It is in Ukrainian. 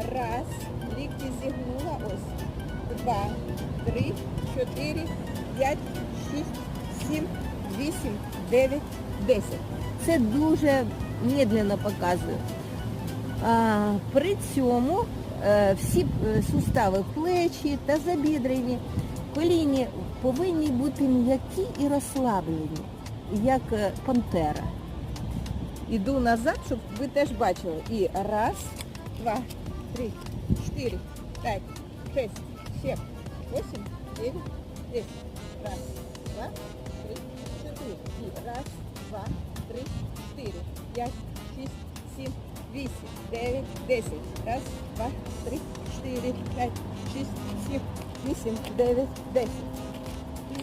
Раз. Лікті зігнула. Ось. Два, три, чотири, п'ять, шість, сім, вісім, дев'ять, десять. Це дуже медленно показую. А, при цьому е, всі е, сустави плечі та забідрені, коліні повинні бути м'які і розслаблені, як е, пантера. Іду назад, щоб ви теж бачили. І раз, два, три, чотири, п'ять, шість, сім, вісім, дев'ять, десять. Раз, два, три, чотири. І раз, два, три, чотири, п'ять, шість, сім, вісім, дев'ять, десять. Раз, два, три, чотири, п'ять, шість, сім, вісім, дев'ять, десять. І